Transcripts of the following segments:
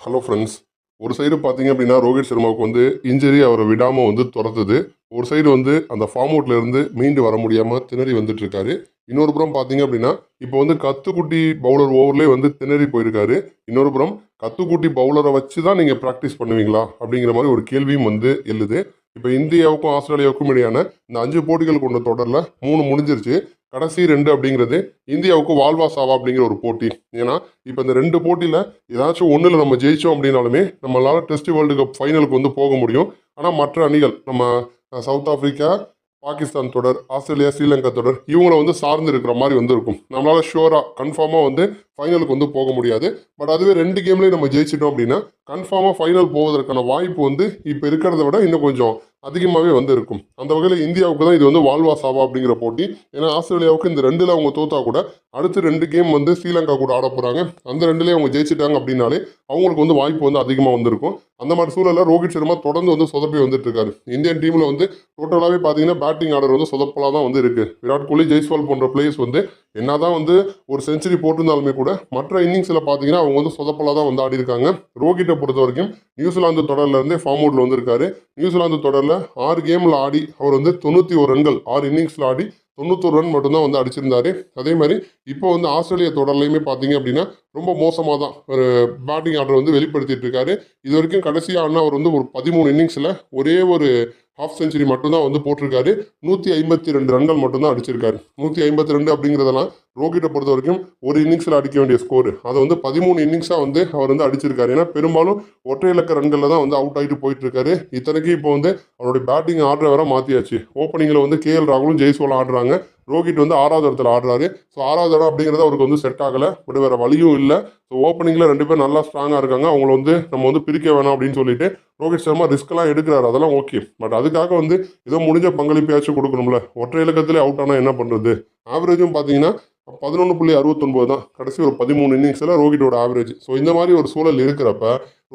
Hello friends ஒரு side பார்த்தீங்க அப்படின்னா ரோஹித் சர்மாவுக்கு வந்து இன்ஜரி அவரை விடாமல் வந்து துரத்துது. ஒரு சைடு வந்து அந்த ஃபார்ம் அவுட்லேருந்து மீண்டு வர முடியாமல் திணறி வந்துட்டுருக்காரு. இன்னொரு புறம் பார்த்தீங்க அப்படின்னா இப்போ வந்து கத்துக்குட்டி பவுலர் ஓவர்லேயே வந்து திணறி போயிருக்காரு. இன்னொரு புறம் கத்துக்குட்டி பவுலரை வச்சு தான் நீங்கள் ப்ராக்டிஸ் பண்ணுவீங்களா? அப்படிங்கிற மாதிரி ஒரு கேள்வியும் வந்து எழுது. இப்போ இந்தியாவுக்கும் ஆஸ்திரேலியாவுக்கும் இடையான இந்த அஞ்சு போட்டிகள் கொண்ட தொடரில் மூணு முடிஞ்சிருச்சு. கடைசி ரெண்டு அப்படிங்கிறது இந்தியாவுக்கு வால்வா சாவா அப்படிங்கிற ஒரு போட்டி. ஏன்னா இப்போ இந்த ரெண்டு போட்டியில் ஏதாச்சும் ஒன்றில் நம்ம ஜெயித்தோம் அப்படின்னாலுமே நம்மளால் டெஸ்ட் வேர்ல்டு கப் ஃபைனலுக்கு வந்து போக முடியும். ஆனால் மற்ற அணிகள் நம்ம சவுத் ஆஃப்ரிக்கா பாகிஸ்தான் தொடர் ஆஸ்திரேலியா ஸ்ரீலங்கா தொடர் இவங்கள வந்து சார்ந்து இருக்கிற மாதிரி வந்து இருக்கும் நம்மளால் ஷுவராக கன்ஃபார்மாக வந்து ஃபைனலுக்கு வந்து போக முடியாது. பட் அதுவே ரெண்டு கேம்லேயும் நம்ம ஜெயிச்சிட்டோம் அப்படின்னா கன்ஃபார்மாக ஃபைனல் போவதற்கான வாய்ப்பு வந்து இப்போ இருக்கிறத விட இன்னும் கொஞ்சம் அதிகமாகவே வந்து இருக்கும். அந்த வகையில் இந்தியாவுக்கு தான் இது வந்து வாழ்வா சாவா அப்படிங்கிற போட்டி. ஏன்னா ஆஸ்திரேலியாவுக்கு இந்த ரெண்டில் அவங்க தோத்தா கூட அடுத்து ரெண்டு கேம் வந்து ஸ்ரீலங்கா கூட ஆட போகிறாங்க அந்த ரெண்டுலேயே அவங்க ஜெயிச்சிட்டாங்க அப்படின்னாலே அவங்களுக்கு வந்து வாய்ப்பு வந்து அதிகமாக வந்திருக்கும். அந்த மாதிரி சூழலில் ரோஹித் சர்மா தொடர்ந்து வந்து சொதப்பி வந்துட்டு இருக்காரு இந்தியன் டீமில் வந்து டோட்டலாகவே பார்த்தீங்கன்னா பேட்டிங் ஆர்டர் வந்து சொதப்பலாக தான் வந்து இருக்குது விராட் கோலி ஜெய்ஸ்வால் போன்ற பிளேயர்ஸ் வந்து என்னதான் வந்து ஒரு செஞ்சுரி போட்டிருந்தாலுமே கூட மற்ற இன்னிங்ஸில் பார்த்தீங்கன்னா அவங்க வந்து சொதப்பலாக தான் வந்து ஆடி இருக்காங்க ரோஹிட்டை பொறுத்த வரைக்கும் நியூசிலாந்து தொடர்லேருந்தே ஃபார்ம் அவுட்டில் வந்திருக்காரு. நியூசிலாந்து தொடரில் ஆறு கேமில் ஆடி அவர் வந்து தொண்ணூற்றி ஒரு ரன்கள் ஆறு இன்னிங்ஸில் ஆடி தொண்ணூத்தொரு ரன் மட்டும்தான் வந்து அடிச்சிருந்தாரு. அதே மாதிரி இப்போ வந்து ஆஸ்திரேலியா தொடர்லையுமே பார்த்தீங்க அப்படின்னா ரொம்ப மோசமாக தான் ஒரு பேட்டிங் ஆர்டர் வந்து வெளிப்படுத்திட்டு இருக்காரு. இது வரைக்கும் கடைசியாக அவர் வந்து ஒரு பதிமூணு இன்னிங்ஸில் ஒரே ஒரு ஹாஃப் செஞ்சுரி மட்டும்தான் வந்து போட்டிருக்காரு. நூற்றி ஐம்பத்தி ரெண்டு ரன்கள் மட்டும்தான் அடிச்சிருக்காரு. நூற்றி ஐம்பத்தி ரெண்டு அப்படிங்கிறதெல்லாம் ரோஹிட்டை பொறுத்த வரைக்கும் ஒரு இன்னிங்ஸில் அடிக்க வேண்டிய ஸ்கோர் அதை வந்து பதிமூணு இன்னிங்ஸாக வந்து அவர் வந்து அடிச்சிருக்காரு. ஏன்னா பெரும்பாலும் ஒற்றை இலக்க ரன்களில் தான் வந்து அவுட் ஆகிட்டு போயிட்டு இருக்காரு இத்தனைக்கும் இப்போ வந்து அவருடைய பேட்டிங் ஆர்டரை வேற மாற்றியாச்சு ஓப்பனிங்கில் வந்து கே எல் ராகுலும் ஜெய்ஸ்வாலும் ஆடுறாங்க. ரோஹித் வந்து ஆறாவது இடத்துல ஆடுறாரு. ஸோ ஆறாவது இடம் அப்படிங்கிறது அவருக்கு வந்து செட் ஆகலை. பட் வேறு வழியும் இல்லை. ஸோ ஓப்பனிங்கில் ரெண்டு பேர் நல்லா ஸ்ட்ராங்காக இருக்காங்க. அவங்கள வந்து நம்ம வந்து பிரிக்க வேணாம் அப்படின்னு சொல்லிட்டு ரோஹித் சர்மா ரிஸ்க்லாம் எடுக்கிறாரு. அதெல்லாம் ஓகே பட் அதுக்காக வந்து ஏதோ முடிஞ்ச பங்களிப்பையாச்சும் கொடுக்கணும்ல. ஒற்றை இலக்கத்திலே அவுட் ஆனால் என்ன பண்ணுறது ஆவரேஜும் பார்த்தீங்கன்னா பதினொன்று புள்ளி அறுபத்தொன்பது தான். கடைசி ஒரு பதிமூணு இன்னிங்ஸில் ரோஹிட்டோட ஆவரேஜ் ஸோ இந்த மாதிரி ஒரு சூழல் இருக்கிறப்ப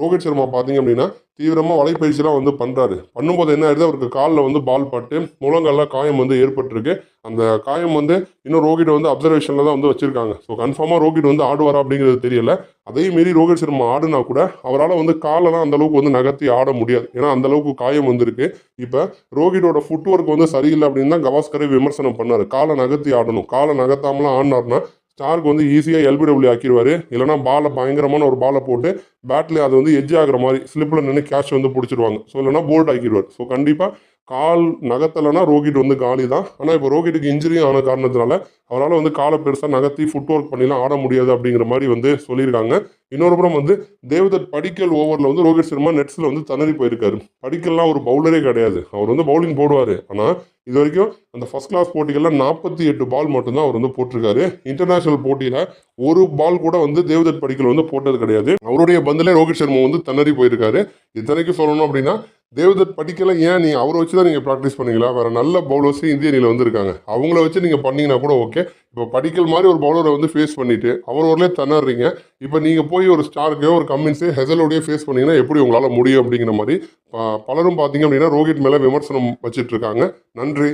ரோஹித் சர்மா பார்த்தீங்க அப்படின்னா தீவிரமாக வலைப்பயிற்சிலாம் வந்து பண்ணுறாரு பண்ணும்போது என்ன ஆயிடுது? அவருக்கு காலில் வந்து பால் பட்டு முழங்கள்லாம் காயம் வந்து ஏற்பட்டிருக்கு. அந்த காயம் வந்து இன்னும் ரோஹிட் வந்து அப்சர்வேஷனில் தான் வந்து வச்சுருக்காங்க. ஸோ கன்ஃபார்மாக ரோஹிட் வந்து ஆடுவாரா அப்படிங்கிறது தெரியல. அதே மீறி ரோஹித் சர்மா ஆடுனா கூட அவரால் வந்து காலெல்லாம் அந்த அளவுக்கு வந்து நகர்த்தி ஆட முடியாது. ஏன்னா அந்த அளவுக்கு காயம் வந்திருக்கு. இப்போ ரோஹிட்டோட ஃபுட் ஒர்க் வந்து சரியில்லை அப்படின்னு தான் கவாஸ்கரை விமர்சனம் பண்ணார். காலை நகர்த்தி ஆடணும். காலை நகர்த்தாமலாம் ஆடினார்னா ஸ்டார்க்கு வந்து ஈஸியாக எல்பிடபிள்யூ ஆக்கிடுவார் இல்லைனா பாலை பயங்கரமான ஒரு பாலை போட்டு பேட்டில் அது வந்து எஜ்ஜாகிற மாதிரி ஸ்லிப்பில் நின்று கேட்ச் வந்து பிடிச்சிடுவாங்க ஸோ இல்லைனா போல்ட் ஆக்கிடுவார் ஸோ கண்டிப்பாக கால் நகர்த்தலைன்னா ரோகிட் வந்து காலி தான் ஆனால் இப்போ ரோஹிட்டுக்கு இன்ஜுரி ஆன காரணத்தினால அவரால் வந்து காலை பெருசாக நகர்த்தி ஃபுட் ஒர்க் பண்ணிலாம் ஆட முடியாது அப்படிங்கிற மாதிரி வந்து சொல்லியிருக்காங்க. இன்னொரு புறம் வந்து தேவதத் படிக்கல் ஓவரில் வந்து ரோஹித் சர்மா நெட்ஸில் வந்து திணறி போயிருக்காரு. படிக்கல்லாம் ஒரு பவுலரே கிடையாது. அவர் வந்து பவுலிங் போடுவார். ஆனால் இது வரைக்கும் அந்த ஃபஸ்ட் கிளாஸ் போட்டிகளில் நாற்பத்தி எட்டு பால் மட்டும்தான் அவர் வந்து போட்டிருக்காரு. இன்டர்நேஷ்னல் போட்டியில் ஒரு பால் கூட வந்து தேவதத் படிக்கல் வந்து போட்டது கிடையாது. அவருடைய பந்திலே ரோஹித் சர்மா வந்து தணறி போயிருக்காரு. இத்தனைக்கும் சொல்லணும் அப்படின்னா தேவதத் படிக்கலாம் ஏன்? நீ அவரை வச்சு தான் நீங்கள் ப்ராக்டிஸ் பண்ணீங்களா? வேறு நல்ல பவுலர்ஸே இந்திய அணியில் வந்திருக்காங்க. அவங்கள வச்சு நீங்கள் பண்ணிங்கன்னா கூட ஓகே இப்போ படிக்கல் மாதிரி ஒரு பவுலரை வந்து ஃபேஸ் பண்ணிவிட்டு அவர் ஊர்லேயே திணறீங்க. இப்போ நீங்கள் போய் ஒரு ஸ்டார்க்கையோ ஒரு கம்மின்ஸே ஹெசலோடையே ஃபேஸ் பண்ணிங்கன்னா எப்படி உங்களால் முடியும் அப்படிங்கிற மாதிரி பலரும் பார்த்தீங்க அப்படின்னா ரோஹித் மேலே விமர்சனம் வச்சுட்ருக்காங்க இருக்காங்க. நன்றி.